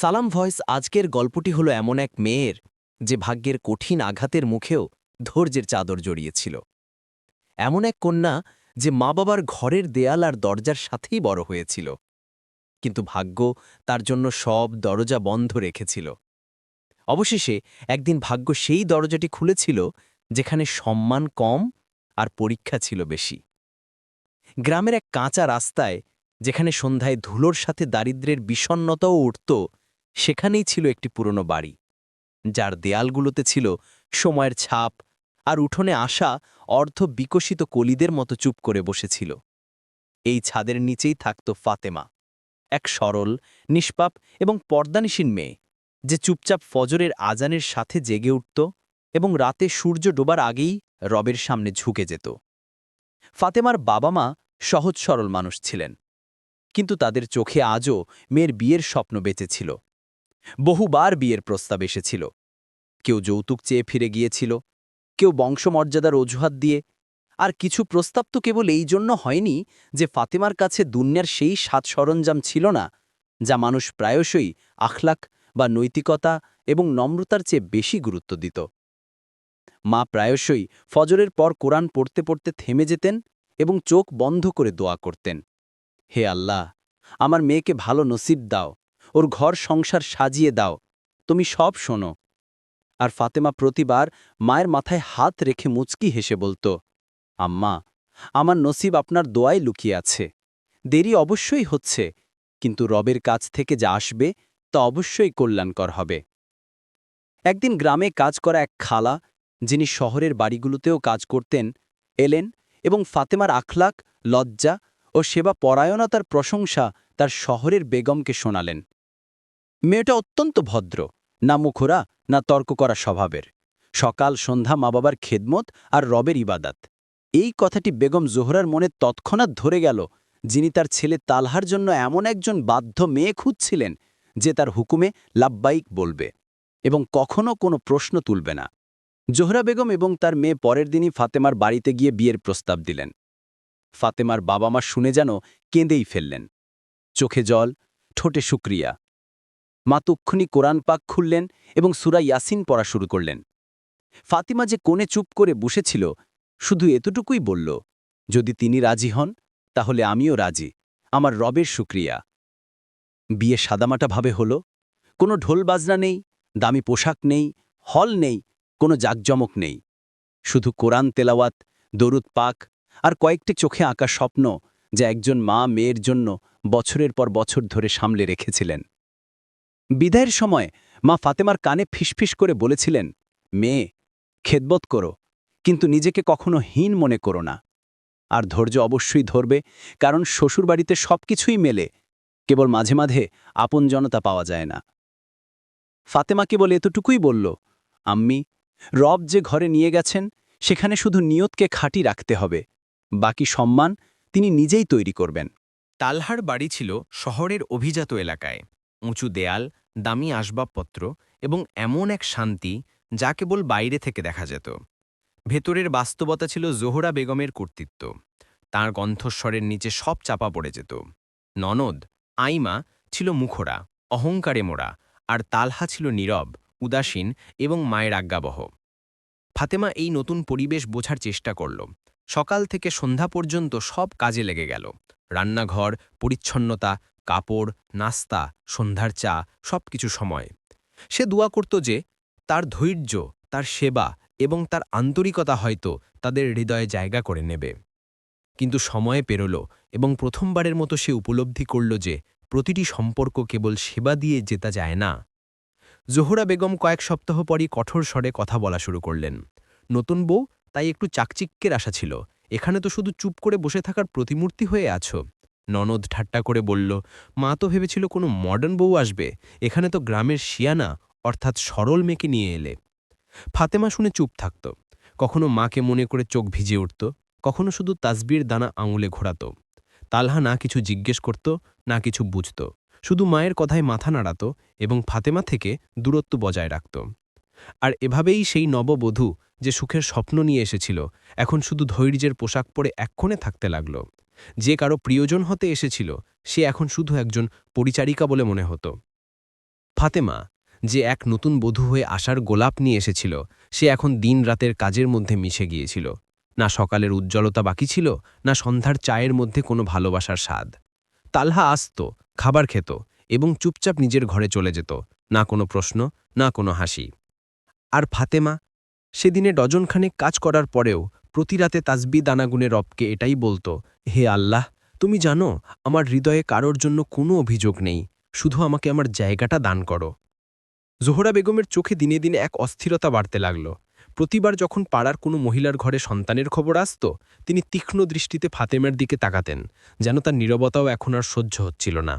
সালাম ভয়েস আজকের গল্পটি হলো এমন এক মেয়ের, যে ভাগ্যের কঠিন আঘাতের মুখেও ধৈর্যের চাদর জড়িয়েছিল। এমন এক কন্যা, যে মা বাবার ঘরের দেয়াল আর দরজার সাথেই বড় হয়েছিল। কিন্তু ভাগ্য তার জন্য সব দরজা বন্ধ রেখেছিল। অবশেষে একদিন ভাগ্য সেই দরজাটি খুলেছিল, যেখানে সম্মান কম আর পরীক্ষা ছিল বেশি। গ্রামের এক কাঁচা রাস্তায়, যেখানে সন্ধ্যায় ধুলোর সাথে দারিদ্র্যের বিষণ্নতাও উঠত সেখানেই ছিল একটি পুরনো বাড়ি, যার দেয়ালগুলোতে ছিল সময়ের ছাপ আর উঠোনে আসা অর্ধ বিকশিত কলিদের মতো চুপ করে বসেছিল। এই ছাদের নিচেই থাকত ফাতেমা, এক সরল, নিষ্পাপ এবং পর্দানিসীন মেয়ে, যে চুপচাপ ফজরের আজানের সাথে জেগে উঠত এবং রাতে সূর্য ডোবার আগেই রবের সামনে ঝুঁকে যেত। ফাতেমার বাবা মা সহজ সরল মানুষ ছিলেন, কিন্তু তাদের চোখে আজও মেয়ের বিয়ের স্বপ্ন বেঁচেছিল বহুবার বিয়ের প্রস্তাব এসেছিল। কেউ যৌতুক চেয়ে ফিরে গিয়েছিল, কেউ বংশমর্যাদার অজুহাত দিয়ে, আর কিছু প্রস্তাব তো কেবল এই জন্য হয়নি যে ফাতেমার কাছে দুনিয়ার সেই সাত সরঞ্জাম ছিল না, যা মানুষ প্রায়শই আখলাক বা নৈতিকতা এবং নম্রতার চেয়ে বেশি গুরুত্ব দিত। মা প্রায়শই ফজরের পর কোরআন পড়তে পড়তে থেমে যেতেন এবং চোখ বন্ধ করে দোয়া করতেন। হে আল্লাহ, আমার মেয়েকে ভালো নসিব দাও। ওর ঘর সংসার সাজিয়ে দাও। তুমি সব শোনো। আর ফাতেমা প্রতিবার মায়ের মাথায় হাত রেখে মুচকি হেসে বলতো, আম্মা, আমার নসিব আপনার দোয়ায় লুকিয়ে আছে। দেরি অবশ্যই হচ্ছে, কিন্তু রবের কাছ থেকে যা আসবে তা অবশ্যই কল্যাণকর হবে। একদিন গ্রামে কাজ করা এক খালা, যিনি শহরের বাড়িগুলোতেও কাজ করতেন, এলেন এবং ফাতেমার আখলাক, লজ্জা ও সেবা পরায়ণতার প্রশংসা তার শহরের বেগমকে শোনালেন। মেয়েটা অত্যন্ত ভদ্র, না মুখরা, না তর্ক করা স্বভাবের। সকাল, সন্ধ্যা মা বাবার খেদমত আর রবের ইবাদাত। এই কথাটি বেগম জোহরার মনে তৎক্ষণাৎ ধরে গেল, যিনি তার ছেলে তালহার জন্য এমন একজন বাধ্য মেয়ে খুঁজছিলেন, যে তার হুকুমে লাব্বাইক বলবে এবং কখনও কোনো প্রশ্ন তুলবে না। জোহরা বেগম এবং তার মেয়ে পরের দিনই ফাতেমার বাড়িতে গিয়ে বিয়ের প্রস্তাব দিলেন। ফাতেমার বাবা মা শুনে যেন কেঁদেই ফেললেন। চোখে জল, ঠোঁটে শুক্রিয়া। মা তক্ষুনি কোরআন পাক খুললেন এবং সুরা ইয়াসিন পড়া শুরু করলেন। ফাতিমা যে কোণে চুপ করে বসেছিল, শুধু এতটুকুই বলল, যদি তিনি রাজি হন, তাহলে আমিও রাজি। আমার রবের শুক্রিয়া। বিয়ে সাদামাটাভাবে হল, কোনো ঢোল বাজনা নেই, দামি পোশাক নেই, হল নেই, কোনো জাকজমক নেই। শুধু কোরআন তেলাওয়াত, দরুদ পাক আর কয়েকটি চোখে আঁকা স্বপ্ন যা একজন মা মেয়ের জন্য বছরের পর বছর ধরে সামলে রেখেছিলেন। বিদায়ের সময় মা ফাতেমার কানে ফিসফিস করে বলেছিলেন, মেয়ে খেদবত করো, কিন্তু নিজেকে কখনো হীন মনে করো না। আর ধৈর্য অবশ্যই ধরবে, কারণ শ্বশুরবাড়িতে সব কিছুই মেলে, কেবল মাঝে মাঝে আপন জনতা পাওয়া যায় না। ফাতেমা কেবল এতটুকুই বলল, আম্মি, রব যে ঘরে নিয়ে গেছেন, সেখানে শুধু নিয়তকে খাঁটি রাখতে হবে, বাকি সম্মান তিনি নিজেই তৈরি করবেন। তালহার বাড়ি ছিল শহরের অভিজাত এলাকায়, উঁচু দেয়াল দামি আসবাবপত্র এবং এমন এক শান্তি যা কেবল বাইরে থেকে দেখা যেত। ভেতরের বাস্তবতা ছিল জোহরা বেগমের কর্তৃত্ব। তার কণ্ঠস্বরের নিচে সব চাপা পড়ে যেত। ননদ, আইমা ছিল মুখরা, অহংকারে মোড়া, আর তালহা ছিল নীরব, উদাসীন এবং মায়ের আজ্ঞাবহ। ফাতেমা এই নতুন পরিবেশ বোঝার চেষ্টা করল। সকাল থেকে সন্ধ্যা পর্যন্ত সব কাজে লেগে গেল। রান্নাঘর, পরিচ্ছন্নতা কাপড়, নাস্তা, সন্ধ্যার চা সব কিছু সময়। সে দোয়া করত যে, তার ধৈর্য, তার সেবা এবং তার আন্তরিকতা হয়তো তাদের হৃদয়ে জায়গা করে নেবে। কিন্তু সময়ে পেরোল এবং প্রথমবারের মতো সে উপলব্ধি করল যে, প্রতিটি সম্পর্ক কেবল সেবা দিয়ে জেতা যায় না। জোহরা বেগম কয়েক সপ্তাহ পরই কঠোর স্বরে কথা বলা শুরু করলেন। নতুন বউ, তাই একটু চাকচিক্যের আশা ছিল। এখানে তো শুধু চুপ করে বসে থাকার প্রতিমূর্তি হয়ে আছো। ননদ ঠাট্টা করে বলল, মা তো ভেবেছিল কোনো মডার্ন বউ আসবে। এখানে তো গ্রামের শিয়ানা, অর্থাৎ সরল মেয়েকে নিয়ে এলে। ফাতেমা শুনে চুপ থাকত। কখনো মাকে মনে করে চোখ ভিজে উঠত, কখনো শুধু তাসবির দানা আঙুলে ঘোরাত। তালহা না কিছু জিজ্ঞেস করত, না কিছু বুঝত। শুধু মায়ের কথায় মাথা নাড়াত এবং ফাতেমা থেকে দূরত্ব বজায় রাখত। আর এভাবেই সেই নববধূ যে সুখের স্বপ্ন নিয়ে এসেছিল, এখন শুধু ধৈর্যের পোশাক পরে এক্ষণে থাকতে লাগল। যে কারও প্রিয়জন হতে এসেছিল, সে এখন শুধু একজন পরিচারিকা বলে মনে হতো। ফাতেমা, যে এক নতুন বধূ হয়ে আসার গোলাপ নিয়ে এসেছিল, সে এখন দিন রাতের কাজের মধ্যে মিশে গিয়েছিল। না সকালের উজ্জ্বলতা বাকি ছিল, না সন্ধ্যার চায়ের মধ্যে কোনো ভালোবাসার স্বাদ। তালহা আসত, খাবার খেত এবং চুপচাপ নিজের ঘরে চলে যেত, না কোনো প্রশ্ন, না কোনো হাসি। আর ফাতেমা সেদিনে ডজনখানেক কাজ করার পরেও প্রতি রাতে তাসবি দানাগুনে রবকে এটাই বলতো, হে আল্লাহ, তুমি জানো, আমার হৃদয়ে কারোর জন্য কোনো অভিযোগ নেই, শুধু আমাকে আমার জায়গাটা দান করো। জোহরা বেগমের চোখে দিনে দিনে এক অস্থিরতা বাড়তে লাগল। প্রতিবার যখন পাড়ার কোনো মহিলার ঘরে সন্তানের খবর আসত, তিনি তীক্ষ্ণ দৃষ্টিতে ফাতেমের দিকে তাকাতেন, যেন তার নীরবতাও এখন আর সহ্য হচ্ছিল না।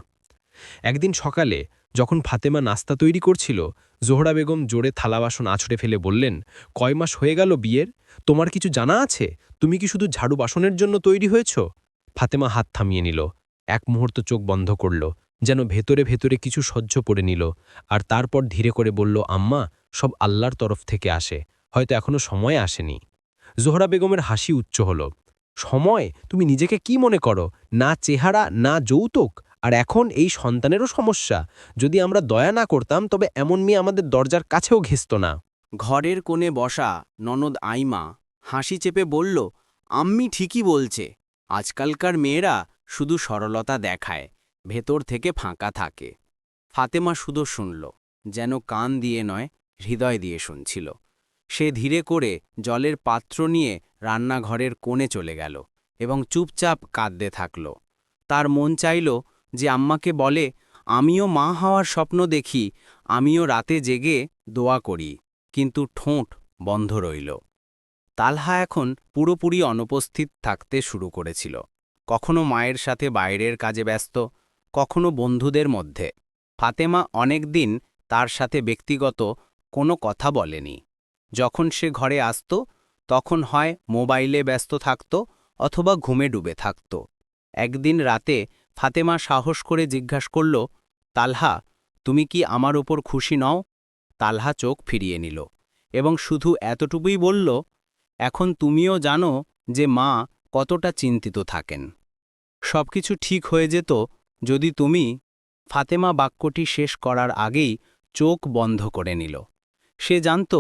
একদিন সকালে যখন ফাতেমা নাস্তা তৈরি করছিল, জোহরা বেগম জোরে থালা বাসন আছড়ে ফেলে বললেন, কয় মাস হয়ে গেল বিয়ের? তোমার কিছু জানা আছে? তুমি কি শুধু ঝাড়ু বাসনের জন্য তৈরি হয়েছ? ফাতেমা হাত থামিয়ে নিল। এক মুহূর্ত চোখ বন্ধ করল, যেন ভেতরে ভেতরে কিছু সহ্য পড়ে নিল, আর তারপর ধীরে করে বলল, আম্মা, সব আল্লাহর তরফ থেকে আসে, হয়তো এখনও সময় আসেনি। জোহরা বেগমের হাসি উচ্চ হল, সময়? তুমি নিজেকে কি মনে করো? না চেহারা, না যৌতুক? আর এখন এই সন্তানেরও সমস্যা। যদি আমরা দয়া না করতাম, তবে এমন মেয়ে আমাদের দরজার কাছেও ঘেসত না। ঘরের কোণে বসা ননদ আইমা হাসি চেপে বলল, আম্মি ঠিকই বলছে। আজকালকার মেয়েরা শুধু সরলতা দেখায়, ভেতর থেকে ফাঁকা থাকে। ফাতেমা শুধু শুনল, যেন কান দিয়ে নয়, হৃদয় দিয়ে শুনছিল। সে ধীরে করে জলের পাত্র নিয়ে রান্নাঘরের কোণে চলে গেল এবং চুপচাপ কাঁদতে থাকল। তার মন চাইল যে আম্মাকে বলে, আমিও মা হওয়ার স্বপ্ন দেখি, আমিও রাতে জেগে দোয়া করি। কিন্তু ঠোঁট বন্ধ রইল। তালহা এখন পুরোপুরি অনুপস্থিত থাকতে শুরু করেছিল। কখনো মায়ের সাথে বাইরের কাজে ব্যস্ত, কখনো বন্ধুদের মধ্যে। ফাতেমা অনেক দিন তার সাথে ব্যক্তিগত কোনো কথা বলেনি। যখন সে ঘরে আসত, তখন হয় মোবাইলে ব্যস্ত থাকত অথবা ঘুমে ডুবে থাকত। একদিন রাতে ফাতেমা সাহস করে জিজ্ঞাস করল, তালহা, তুমি কি আমার ওপর খুশি নও? তালহা চোখ ফিরিয়ে নিল এবং শুধু এতটুকুই বলল, এখন তুমিও জানো যে মা কতটা চিন্তিত থাকেন। সবকিছু ঠিক হয়ে যেত যদি তুমি ফাতেমা বাক্যটি শেষ করার আগেই চোখ বন্ধ করে নিল। সে জানত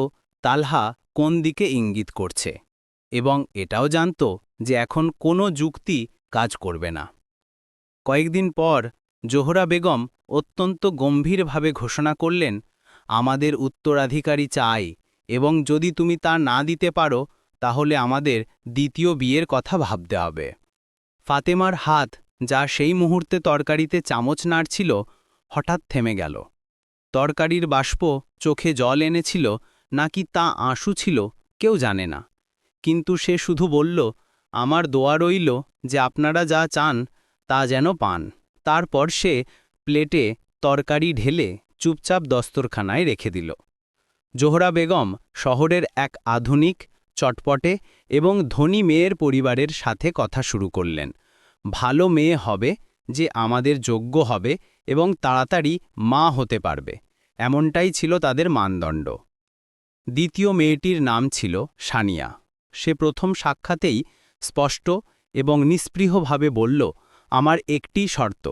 তালহা কোন দিকে ইঙ্গিত করছে এবং এটাও জানত যে এখন কোনো যুক্তি কাজ করবে না। কয়েকদিন পর জোহরা বেগম অত্যন্ত গম্ভীরভাবে ঘোষণা করলেন, আমাদের উত্তরাধিকারী চাই এবং যদি তুমি তা না দিতে পারো, তাহলে আমাদের দ্বিতীয় বিয়ের কথা ভাবতে হবে ফাতেমার হাত, যা সেই মুহূর্তে তরকারিতে চামচ নাড়ছিল, হঠাৎ থেমে গেল। তরকারির বাষ্প চোখে জল এনেছিল, নাকি তা আঁসু ছিল, কেউ জানে না। কিন্তু সে শুধু বলল, আমার দোয়া রইল যে আপনারা যা চান তা যেন পান। তারপর সে প্লেটে তরকারি ঢেলে চুপচাপ দস্তরখানায় রেখে দিল। জোহরা বেগম শহরের এক আধুনিক, চটপটে এবং ধনী মেয়ের পরিবারের সাথে কথা শুরু করলেন। ভালো মেয়ে হবে যে আমাদের যোগ্য হবে এবং তাড়াতাড়ি মা হতে পারবে। এমনটাই ছিল তাদের মানদণ্ড। দ্বিতীয় মেয়েটির নাম ছিল সানিয়া। সে প্রথম সাক্ষাতেই স্পষ্ট এবং নিস্পৃহভাবে বলল আমার একটি শর্ত।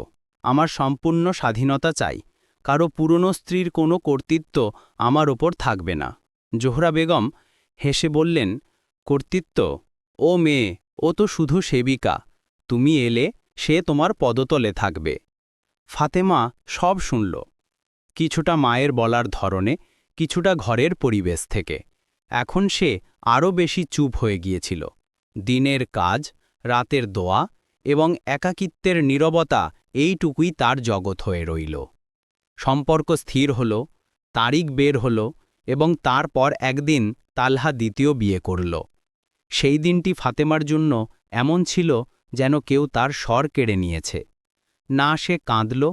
আমার সম্পূর্ণ স্বাধীনতা চাই। কারও পুরনো স্ত্রীর কোনো কর্তৃত্ব আমার ওপর থাকবে না। জোহরা বেগম হেসে বললেন, কর্তৃত্ব? ও মেয়ে, ও তো শুধু সেবিকা। তুমি এলে সে তোমার পদতলে থাকবে ফাতেমা সব শুনল। কিছুটা মায়ের বলার ধরনে, কিছুটা ঘরের পরিবেশ থেকে। এখন সে আরও বেশি চুপ হয়ে গিয়েছিল। দিনের কাজ, রাতের দোয়া এবং একাকিত্বের নীরবতা এইটুকুই তার জগৎ হয়ে রইল। সম্পর্ক স্থির হল, তারিখ বের হল এবং তারপর একদিন তালহা দ্বিতীয় বিয়ে করল। সেই দিনটি ফাতেমার জন্য এমন ছিল যেন কেউ তার স্বর কেড়ে নিয়েছে। না সে কাঁদল,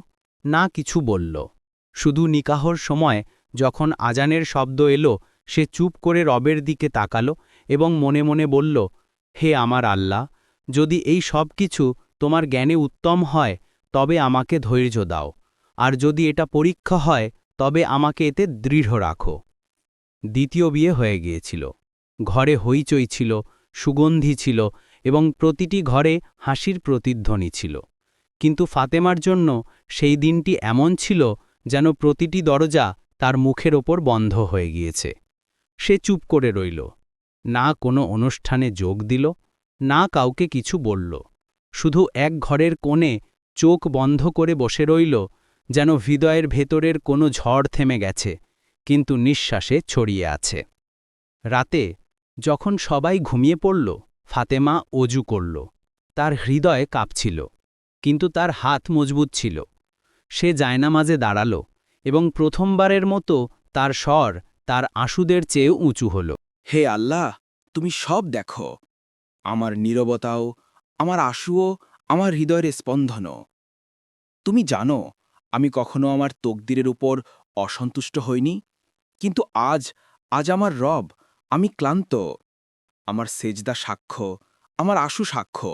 না কিছু বলল। শুধু নিকাহর সময় যখন আজানের শব্দ এলো, সে চুপ করে রবের দিকে তাকালো এবং মনে মনে বলল, হে আমার আল্লাহ যদি এই সব কিছু তোমার জ্ঞানে উত্তম হয়, তবে আমাকে ধৈর্য দাও। আর যদি এটা পরীক্ষা হয়, তবে আমাকে এতে দৃঢ় রাখো। দ্বিতীয় বিয়ে হয়ে গিয়েছিল। ঘরে হইচই ছিল, সুগন্ধি ছিল এবং প্রতিটি ঘরে হাসির প্রতিধ্বনি ছিল। কিন্তু ফাতেমার জন্য সেই দিনটি এমন ছিল যেন প্রতিটি দরজা তার মুখের ওপর বন্ধ হয়ে গিয়েছে। সে চুপ করে রইল। না কোনো অনুষ্ঠানে যোগ দিল না কাউকে কিছু বলল। শুধু এক ঘরের কোণে চোখ বন্ধ করে বসে রইল, যেন হৃদয়ের ভেতরের কোনো ঝড় থেমে গেছে, কিন্তু নিঃশ্বাসে ছড়িয়ে আছে। রাতে যখন সবাই ঘুমিয়ে পড়ল, ফাতেমা অজু করল। তার হৃদয় কাঁপছিল, কিন্তু তার হাত মজবুত ছিল। সে জায়নামাজে দাঁড়াল এবং প্রথমবারের মতো তার স্বর তার আঁসুদের চেয়েও উঁচু হল। হে আল্লাহ, তুমি সব দেখো। আমার নীরবতাও, আমার আশুও, আমার হৃদয়ের স্পন্দনও। তুমি জানো, আমি কখনো আমার তকদিরের উপর অসন্তুষ্ট হইনি, কিন্তু আজ আজ আমার রব, আমি ক্লান্ত। আমার সেজদা সাক্ষ্য, আমার আশু সাক্ষ্য।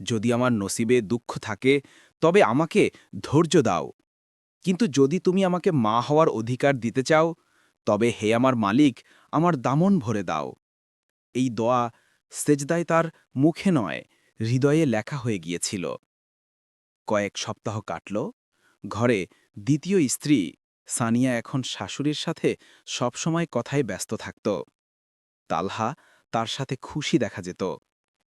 যদি আমার নসিবে দুঃখ থাকে, তবে আমাকে ধৈর্য দাও। কিন্তু যদি তুমি আমাকে মা হওয়ার অধিকার দিতে চাও, তবে হে আমার মালিক, আমার দামন ভরে দাও। এই দোয়া সেজদায় তার মুখে নয়, হৃদয়ে লেখা হয়ে গিয়েছিল। কয়েক সপ্তাহ কাটল, ঘরে দ্বিতীয় স্ত্রী সানিয়া এখন শাশুড়ির সাথে সবসময় কথায় ব্যস্ত থাকত। তালহা তার সাথে খুশি দেখা যেত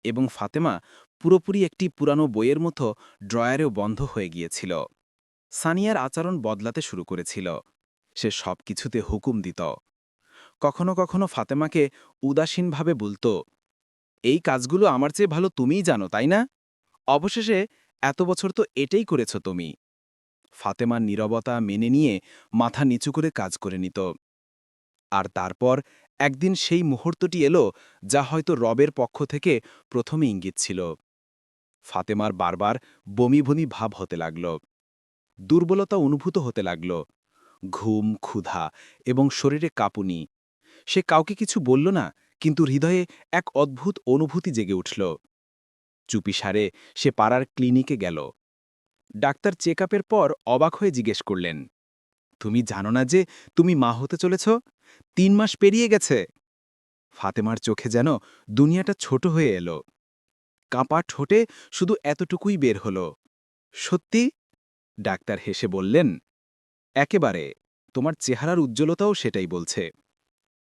এবং ফাতেমা পুরোপুরি একটি পুরানো বইয়ের মতো ড্রয়ারেও বন্ধ হয়ে গিয়েছিল। সানিয়ার আচরণ বদলাতে শুরু করেছিল। সে সব কিছুতে হুকুম দিত। কখনো কখনো ফাতেমাকে উদাসীনভাবে বলত এই কাজগুলো আমার চেয়ে ভালো তুমিই জানো, তাই না? অবশেষে এত বছর তো এটাই করেছ তুমি। ফাতেমার নীরবতা মেনে নিয়ে মাথা নিচু করে কাজ করে নিত। আর তারপর একদিন সেই মুহূর্তটি এলো যা হয়তো রবের পক্ষ থেকে প্রথমে ইঙ্গিত ছিল। ফাতেমার বারবার বমি বমি ভাব হতে লাগল। দুর্বলতা অনুভূত হতে লাগল। ঘুম, ক্ষুধা এবং শরীরে কাঁপুনি। সে কাউকে কিছু বলল না কিন্তু হৃদয়ে এক অদ্ভুত অনুভূতি জেগে উঠল। চুপিসারে সে পাড়ার ক্লিনিকে গেল। ডাক্তার চেক পর অবাক হয়ে জিজ্ঞেস করলেন, তুমি জানো না যে তুমি মা হতে চলেছ? তিন মাস পেরিয়ে গেছে। ফাতেমার চোখে যেন দুনিয়াটা ছোট হয়ে এলো। কাঁপা ঠোঁটে শুধু এতটুকুই বের হল। সত্যি? ডাক্তার হেসে বললেন, একেবারে। তোমার চেহারার উজ্জ্বলতাও সেটাই বলছে।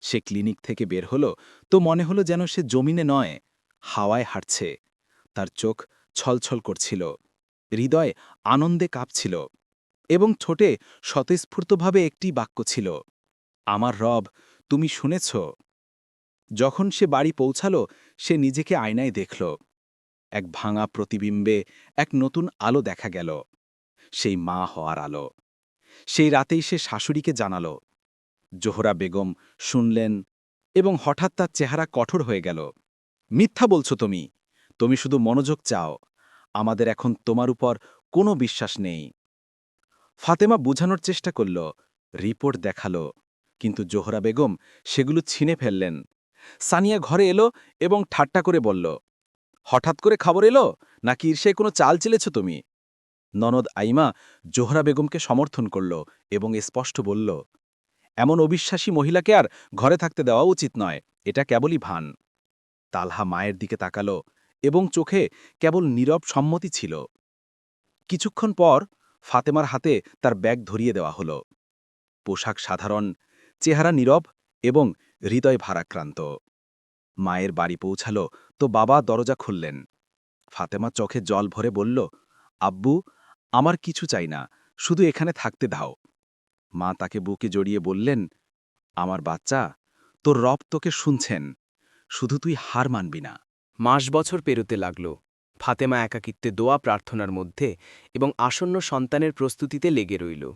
সে ক্লিনিক থেকে বের হল তো মনে হলো যেন সে জমিনে নয়, হাওয়ায় হাঁটছে। তার চোখ ছলছল করছিল, হৃদয় আনন্দে কাঁপছিল এবং ঠোঁটে স্বতঃস্ফূর্তভাবে একটি বাক্য ছিল, আমার রব, তুমি শুনেছ? যখন সে বাড়ি পৌঁছাল, সে নিজেকে আয়নায় দেখল। এক ভাঙা প্রতিবিম্বে এক নতুন আলো দেখা গেল, সেই মা হওয়ার আলো। সেই রাতেই সে শাশুড়িকে জানাল জোহরা বেগম শুনলেন এবং হঠাৎ তার চেহারা কঠোর হয়ে গেল। মিথ্যা বলছো তুমি। তুমি শুধু মনোযোগ চাও। আমাদের এখন তোমার উপর কোনো বিশ্বাস নেই। ফাতেমা বুঝানোর চেষ্টা করল, রিপোর্ট দেখাল, কিন্তু জোহরা বেগম সেগুলো ছিনে ফেললেন। সানিয়া ঘরে এলো এবং ঠাট্টা করে বলল, হঠাৎ করে খবর এলো? নাকি ঈর্ষায় কোনো চাল চেলেছ তুমি? ননদ আইমা জোহরা বেগমকে সমর্থন করল এবং স্পষ্ট বলল এমন অবিশ্বাসী মহিলাকে আর ঘরে থাকতে দেওয়া উচিত নয়, এটা কেবলই ভান। তালহা মায়ের দিকে তাকালো এবং চোখে কেবল নীরব সম্মতি ছিল। কিছুক্ষণ পর ফাতেমার হাতে তার ব্যাগ ধরিয়ে দেওয়া হল। পোশাক সাধারণ, চেহারা নীরব এবং হৃদয় ভারাক্রান্ত। মায়ের বাড়ি পৌঁছাল তো বাবা দরজা খুললেন। ফাতেমা চোখে জল ভরে বলল, আব্বু, আমার কিছু চাই না, শুধু এখানে থাকতে দাও। মা তাকে বুকে জড়িয়ে বললেন, আমার বাচ্চা, তোর রব তোকে শুনছেন। শুধু তুই হার মানবি না। মাস বছর পেরোতে লাগল। ফাতেমা একাকিত্বে দোয়া প্রার্থনার মধ্যে এবং আসন্ন সন্তানের প্রস্তুতিতে লেগে রইল।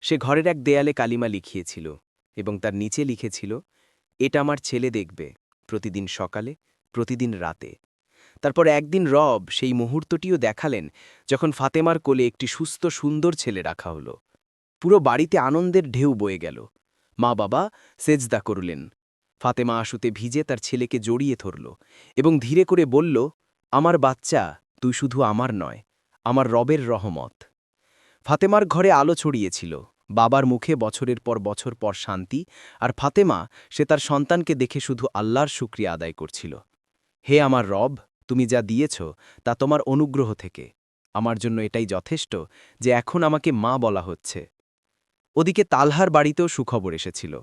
সে ঘরের এক দেয়ালে কালিমা লিখিয়েছিল এবং তার নিচে লিখেছিল, এটা আমার ছেলে দেখবে প্রতিদিন সকালে, প্রতিদিন রাতে। তারপর একদিন রব সেই মুহূর্তটিও দেখালেন যখন ফাতেমার কোলে একটি সুস্থ সুন্দর ছেলে রাখা হল। পুরো বাড়িতে আনন্দের ঢেউ বয়ে গেল। মা বাবা সেজদা করলেন। ফাতেমা আশুতে ভিজে তার ছেলেকে জড়িয়ে ধরল এবং ধীরে করে বলল, আমার বাচ্চা, তুই শুধু আমার নয়, আমার রবের রহমত। ফাতেমার ঘরে আলো ছড়িয়েছিল। বাবার মুখে বছরের পর বছর পর শান্তি আর ফাতেমা সে তার সন্তানকে দেখে শুধু আল্লাহর শুক্রিয়া আদায় করছিল। হে আমার রব, তুমি যা দিয়েছ তা তোমার অনুগ্রহ থেকে। আমার জন্য এটাই যথেষ্ট যে এখন আমাকে মা বলা হচ্ছে। ওদিকে তালহার বাড়িতেও সুখবর এসেছিল।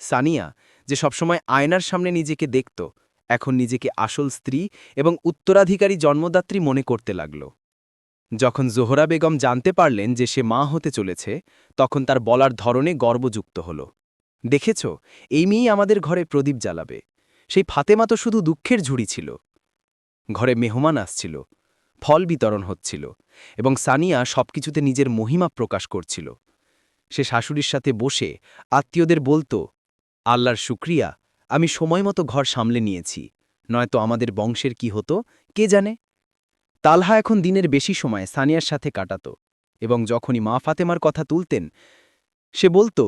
সানিয়া যে সবসময় আয়নার সামনে নিজেকে দেখত, এখন নিজেকে আসল স্ত্রী এবং উত্তরাধিকারী জন্মদাত্রী মনে করতে লাগল। যখন জোহরা বেগম জানতে পারলেন যে সে মা হতে চলেছে, তখন তার বলার ধরনে গর্বযুক্ত হল। দেখেছ, এই মেয়েই আমাদের ঘরে প্রদীপ জ্বালাবে। সেই ফাতেমা তো শুধু দুঃখের ঝুড়ি ছিল। ঘরে মেহমান আসছিল, ফল বিতরণ হচ্ছিল এবং সানিয়া সবকিছুতে নিজের মহিমা প্রকাশ করছিল। সে শাশুড়ির সাথে বসে আত্মীয়দের বলতো, আল্লাহর শুক্রিয়া, আমি সময়মতো ঘর সামলে নিয়েছি, নয়তো আমাদের বংশের কি হতো, কে জানে? তালহা এখন দিনের বেশি সময় সানিয়ার সাথে কাটাত এবং যখনই মা ফাতেমার কথা তুলতেন, সে বলতো,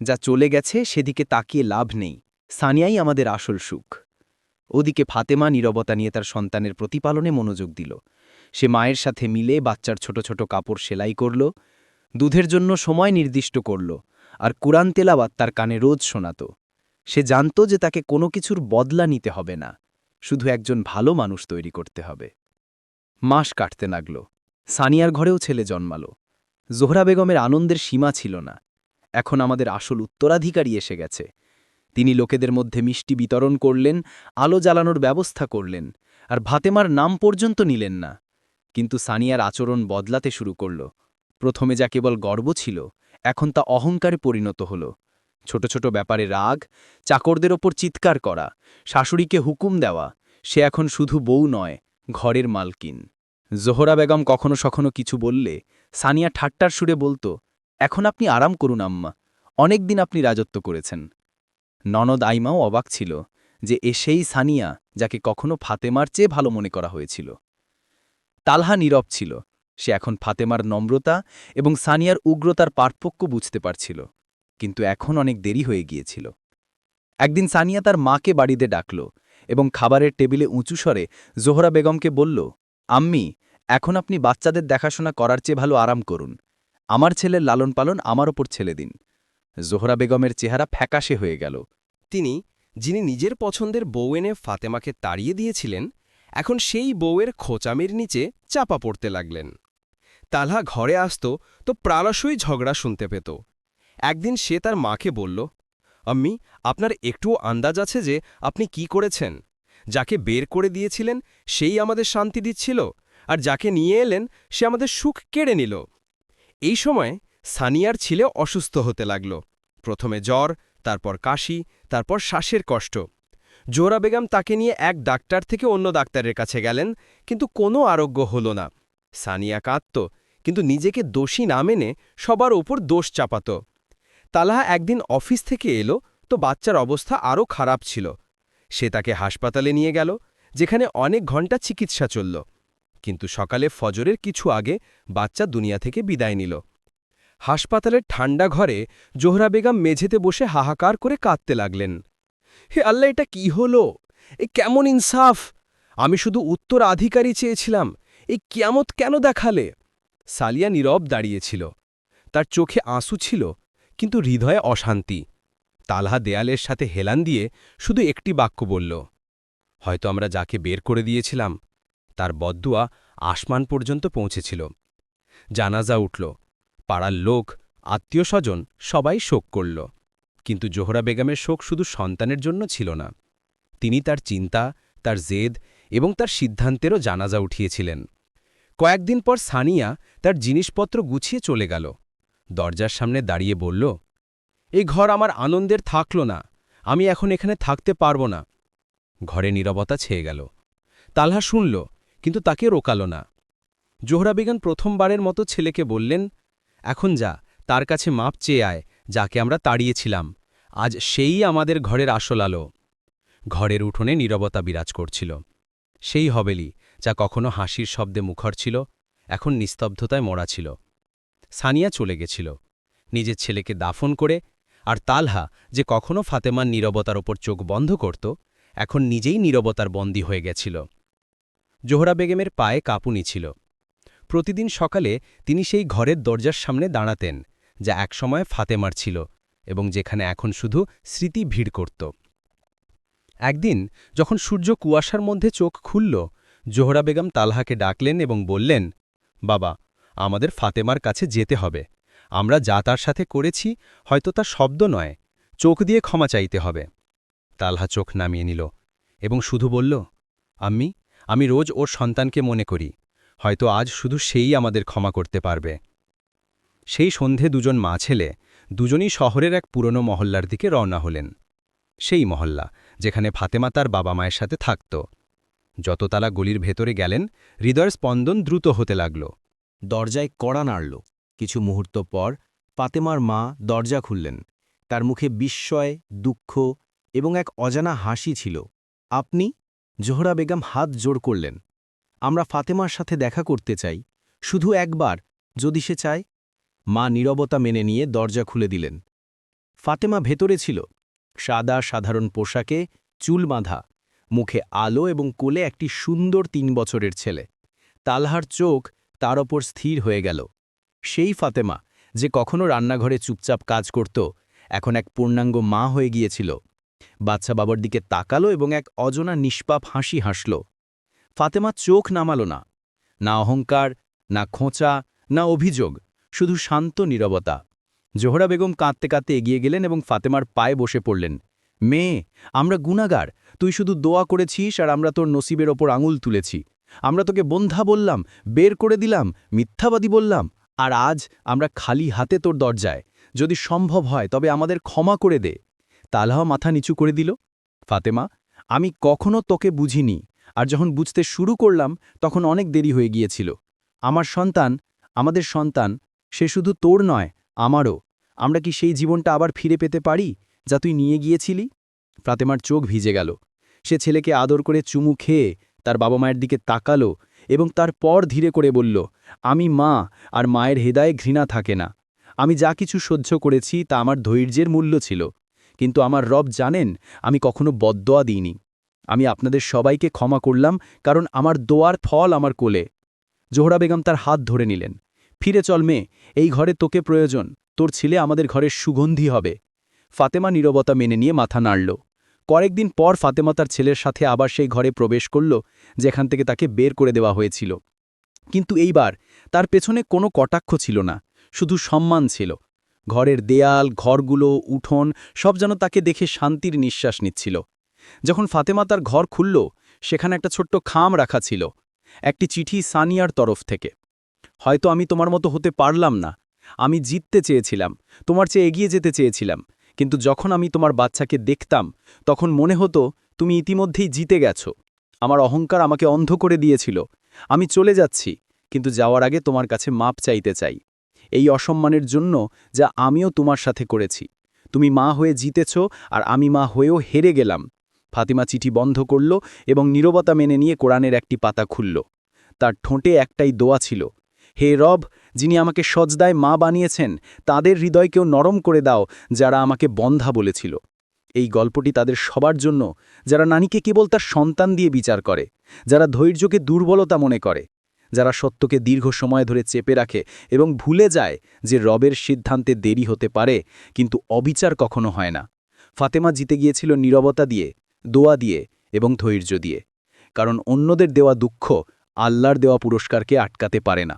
যা চলে গেছে সেদিকে তাকিয়ে লাভ নেই, সানিয়াই আমাদের আসল সুখ। ওদিকে ফাতেমা নীরবতা নিয়ে তার সন্তানের প্রতিপালনে মনোযোগ দিল। সে মায়ের সাথে মিলে বাচ্চার ছোট ছোট কাপড় সেলাই করল দুধের জন্য সময় নির্দিষ্ট করল, আর কুরআন তেলাওয়াত তার কানে রোজ শোনাত। সে জানত যে তাকে কোনো কিছুর বদলা নিতে হবে না, শুধু একজন ভালো মানুষ তৈরি করতে হবে। মাস কাটতে লাগল, সানিয়ার ঘরেও ছেলে জন্মাল। জোহরা বেগমের আনন্দের সীমা ছিল না, এখন আমাদের আসল উত্তরাধিকারী এসে গেছে। তিনি লোকেদের মধ্যে মিষ্টি বিতরণ করলেন, আলো জ্বালানোর ব্যবস্থা করলেন, আর ভাতেমার নাম পর্যন্ত নিলেন না। কিন্তু সানিয়ার আচরণ বদলাতে শুরু করল প্রথমে যা কেবল গর্ব ছিল, এখন তা অহংকারে পরিণত হল। ছোট ছোট ব্যাপারে রাগ, চাকরদের ওপর চিৎকার করা, শাশুড়িকে হুকুম দেওয়া, সে এখন শুধু বউ নয়, ঘরের মালকিন। জোহরা বেগম কখনো সখনো কিছু বললে, সানিয়া ঠাট্টার সুরে বলতো, এখন আপনি আরাম করুন আম্মা অনেক দিন আপনি রাজত্ব করেছেন। ননদ আইমাও অবাক ছিল যে এ সেই সানিয়া যাকে কখনো ফাতেমার চেয়ে ভালো মনে করা হয়েছিল। তালহা নীরব ছিল সে এখন ফাতেমার নম্রতা এবং সানিয়ার উগ্রতার পার্থক্য বুঝতে পারছিল, কিন্তু এখন অনেক দেরি হয়ে গিয়েছিল। একদিন সানিয়া তার মাকে বাড়িতে ডাকল এবং খাবারের টেবিলে উঁচু স্বরে জোহরা বেগমকে বলল, আম্মি, এখন আপনি বাচ্চাদের দেখাশোনা করার চেয়ে ভালো আরাম করুন। আমার ছেলের লালন পালন আমার ওপর ছেলে দিন। জোহরা বেগমের চেহারা ফ্যাকাশে হয়ে গেল। তিনি, যিনি নিজের পছন্দের বউ এনে ফাতেমাকে তাড়িয়ে দিয়েছিলেন, এখন সেই বউয়ের খোঁচামির নিচে চাপা পড়তে লাগলেন। তালহা ঘরে আসত তো প্রালশই ঝগড়া শুনতে পেত। একদিন সে তার মাকে বলল, আম্মি, আপনার একটুও আন্দাজ আছে যে আপনি কি করেছেন? যাকে বের করে দিয়েছিলেন, সেই আমাদের শান্তি দিচ্ছিল, আর যাকে নিয়ে এলেন, সে আমাদের সুখ কেড়ে নিল। এই সময় সানিয়ার ছেলে অসুস্থ হতে লাগল। প্রথমে জ্বর, তারপর কাশি, তারপর শ্বাসের কষ্ট। জোরা বেগম তাকে নিয়ে এক ডাক্তার থেকে অন্য ডাক্তারের কাছে গেলেন, কিন্তু কোনো আরোগ্য হল না। সানিয়া কাঁদত, কিন্তু নিজেকে দোষী না মেনে সবার ওপর দোষ চাপাত। তালাহা একদিন অফিস থেকে এলো, তো বাচ্চার অবস্থা আরও খারাপ ছিল। সে তাকে হাসপাতালে নিয়ে গেল, যেখানে অনেক ঘণ্টা চিকিৎসা চলল। কিন্তু সকালে ফজরের কিছু আগে বাচ্চা দুনিয়া থেকে বিদায় নিল। হাসপাতালের ঠান্ডা ঘরে জোহরা বেগম মেঝেতে বসে হাহাকার করে কাঁদতে লাগলেন। হে আল্লাহ, এটা কি হলো? এ কেমন ইনসাফ! আমি শুধু উত্তরাধিকারী চেয়েছিলাম এই কিয়ামত কেন দেখালে? সালিয়া নীরব দাঁড়িয়েছিল। তার চোখে আঁসু ছিল, কিন্তু হৃদয়ে অশান্তি। তালহা দেয়ালের সাথে হেলান দিয়ে শুধু একটি বাক্য বলল, হয়তো আমরা যাকে বের করে দিয়েছিলাম, তার বদুয়া আসমান পর্যন্ত পৌঁছেছিল। জানাজা উঠল, পাড়ার লোক আত্মীয় স্বজন সবাই শোক করল। কিন্তু জোহরা বেগমের শোক শুধু সন্তানের জন্য ছিল না। তিনি তার চিন্তা, তার জেদ এবং তার সিদ্ধান্তেরও জানাজা উঠিয়েছিলেন। কয়েকদিন পর সানিয়া তার জিনিসপত্র গুছিয়ে চলে গেল। দরজার সামনে দাঁড়িয়ে বলল এই ঘর আমার আনন্দের থাকল না, আমি এখন এখানে থাকতে পারব না। ঘরে নীরবতা ছেয়ে গেল। তালহা শুনল, কিন্তু তাকে রোকাল না। জোহরা বেগম প্রথমবারের মতো ছেলেকে বললেন, এখন যা, তার কাছে মাপ চেয়ে আয়, যাকে আমরা তাড়িয়েছিলাম। আজ সেই আমাদের ঘরের আসল আলো। ঘরের উঠোনে নীরবতা বিরাজ করছিল। সেই হবেলি যা কখনো হাসির শব্দে মুখর ছিল, এখন নিস্তব্ধতায় মরা ছিল। সানিয়া চলে গেছিল, নিজের ছেলেকে দাফন করে, আর তালহা, যে কখনো ফাতেমার নীরবতার ওপর চোখ বন্ধ করত, এখন নিজেই নীরবতার বন্দী হয়ে গেছিল। জোহরা বেগমের পায়ে কাঁপুনি ছিল। প্রতিদিন সকালে তিনি সেই ঘরের দরজার সামনে দাঁড়াতেন, যা একসময় ফাতেমার ছিল, এবং যেখানে এখন শুধু স্মৃতি ভিড় করত। একদিন, যখন সূর্য কুয়াশার মধ্যে চোখ খুলল জোহরা বেগম তালহাকে ডাকলেন এবং বললেন, বাবা, আমাদের ফাতেমার কাছে যেতে হবে। আমরা যা তার সাথে করেছি হয়তো তা শব্দ নয়, চোখ দিয়ে ক্ষমা চাইতে হবে। তালহা চোখ নামিয়ে নিল এবং শুধু বলল, আম্মি, আমি রোজ ওর সন্তানকে মনে করি, হয়তো আজ শুধু সেই আমাদের ক্ষমা করতে পারবে। সেই সন্ধে দুজন মা ছেলে দুজনই শহরের এক পুরনো মহল্লার দিকে রওনা হলেন। সেই মহল্লা যেখানে ফাতেমা তার বাবা মায়ের সাথে থাকত। যত তালা গলির ভেতরে গেলেন, হৃদয়ের স্পন্দন দ্রুত হতে লাগল। দরজায় কড়া নাড়ল। কিছু মুহূর্ত পর ফাতেমার মা দরজা খুললেন। তার মুখে বিস্ময়, দুঃখ এবং এক অজানা হাসি ছিল। আপনি? জোহরা বেগম হাত জোড় করলেন। আমরা ফাতেমার সাথে দেখা করতে চাই। শুধু একবার, যদি সে চায়? মা নীরবতা মেনে নিয়ে দরজা খুলে দিলেন। ফাতেমা ভেতরে ছিল। সাদা সাধারণ পোশাকে চুল বাঁধা। মুখে আলো এবং কোলে একটি সুন্দর তিন বছরের ছেলে। তালহার চোখ তার ওপর স্থির হয়ে গেল। সেই ফাতেমা যে কখনো রান্নাঘরে চুপচাপ কাজ করত, এখন এক পূর্ণাঙ্গ মা হয়ে গিয়েছিল। বাচ্চা বাবার দিকে তাকালো এবং এক অজনা নিষ্পাপ হাসি হাসল। ফাতেমা চোখ নামালো না। না অহংকার, না খোঁচা, না অভিযোগ, শুধু শান্ত নীরবতা। জোহরা বেগম কাঁদতে কাঁদতে এগিয়ে গেলেন এবং ফাতেমার পায়ে বসে পড়লেন, মেয়ে, আমরা গুণাগার তুই শুধু দোয়া করেছিস আর আমরা তোর নসিবের ওপর আঙুল তুলেছি। আমরা তোকে বন্ধা বললাম, বের করে দিলাম, মিথ্যাবাদী বললাম, আর আজ আমরা খালি হাতে তোর দরজায়। যদি সম্ভব হয়, তবে আমাদের ক্ষমা করে দে। তালহা মাথা নিচু করে দিল, ফাতেমা, আমি কখনো তোকে বুঝিনি, আর যখন বুঝতে শুরু করলাম, তখন অনেক দেরি হয়ে গিয়েছিল। আমার সন্তান, আমাদের সন্তান, সে শুধু তোর নয়, আমারও। আমরা কি সেই জীবনটা আবার ফিরে পেতে পারি, যা তুই নিয়ে গিয়েছিলি? ফাতেমার চোখ ভিজে গেল। সে ছেলেকে আদর করে চুমু খেয়ে তার বাবা মায়ের দিকে তাকালো এবং তারপর ধীরে করে বলল, আমি মা, আর মায়ের হেদায়ে ঘৃণা থাকে না। আমি যা কিছু সহ্য করেছি তা আমার ধৈর্যের মূল্য ছিল। কিন্তু আমার রব জানেন, আমি কখনো বদদোয়া দিইনি। আমি আপনাদের সবাইকে ক্ষমা করলাম, কারণ আমার দোয়ার ফল আমার কোলে। জোহরা বেগম তার হাত ধরে নিলেন, ফিরে চল মেয়ে, এই ঘরে তোকে প্রয়োজন। তোর ছেলে আমাদের ঘরের সুগন্ধি হবে। ফাতেমা নীরবতা মেনে নিয়ে মাথা নাড়ল। কয়েকদিন পর ফাতেমা তার ছেলের সাথে আবার সেই ঘরে প্রবেশ করল, যেখান থেকে তাকে বের করে দেওয়া হয়েছিল। কিন্তু এইবার তার পেছনে কোনো কটাক্ষ ছিল না, শুধু সম্মান ছিল। ঘরের দেয়াল, ঘরগুলো, উঠোন, সব যেন তাকে দেখে শান্তির নিঃশ্বাস নিচ্ছিল। যখন ফাতেমা তার ঘর খুলল, সেখানে একটা ছোট্ট খাম রাখা ছিল, একটি চিঠি সানিয়ার তরফ থেকে। হয়তো আমি তোমার মতো হতে পারলাম না। আমি জিততে চেয়েছিলাম, তোমার চেয়ে এগিয়ে যেতে চেয়েছিলাম। কিন্তু যখন আমি তোমার বাচ্চাকে দেখতাম, তখন মনে হতো তুমি ইতিমধ্যেই জিতে গেছো। আমার অহংকার আমাকে অন্ধ করে দিয়েছিল। আমি চলে যাচ্ছি, কিন্তু যাওয়ার আগে তোমার কাছে মাপ চাইতে চাই। এই অসম্মানের জন্য যা আমিও তোমার সাথে করেছি। তুমি মা হয়ে জিতেছ আর আমি মা হয়েও হেরে গেলাম। ফাতিমা চিঠি বন্ধ করল এবং নীরবতা মেনে নিয়ে কোরআনের একটি পাতা খুলল। তার ঠোঁটে একটাই দোয়া ছিল হে রব, যিনি আমাকে সজদায় মা বানিয়েছেন, তাদের হৃদয়কেও নরম করে দাও, যারা আমাকে বন্ধা বলেছিল। এই গল্পটি তাদের সবার জন্য, যারা নানিকে কেবল তার সন্তান দিয়ে বিচার করে, যারা ধৈর্যকে দুর্বলতা মনে করে, যারা সত্যকে দীর্ঘ সময় ধরে চেপে রাখে এবং ভুলে যায় যে রবের সিদ্ধান্তে দেরি হতে পারে, কিন্তু অবিচার কখনো হয় না। ফাতেমা জিতে গিয়েছিল নীরবতা দিয়ে, দোয়া দিয়ে এবং ধৈর্য দিয়ে। কারণ অন্যদের দেওয়া দুঃখ আল্লাহর দেওয়া পুরস্কারকে আটকাতে পারে না।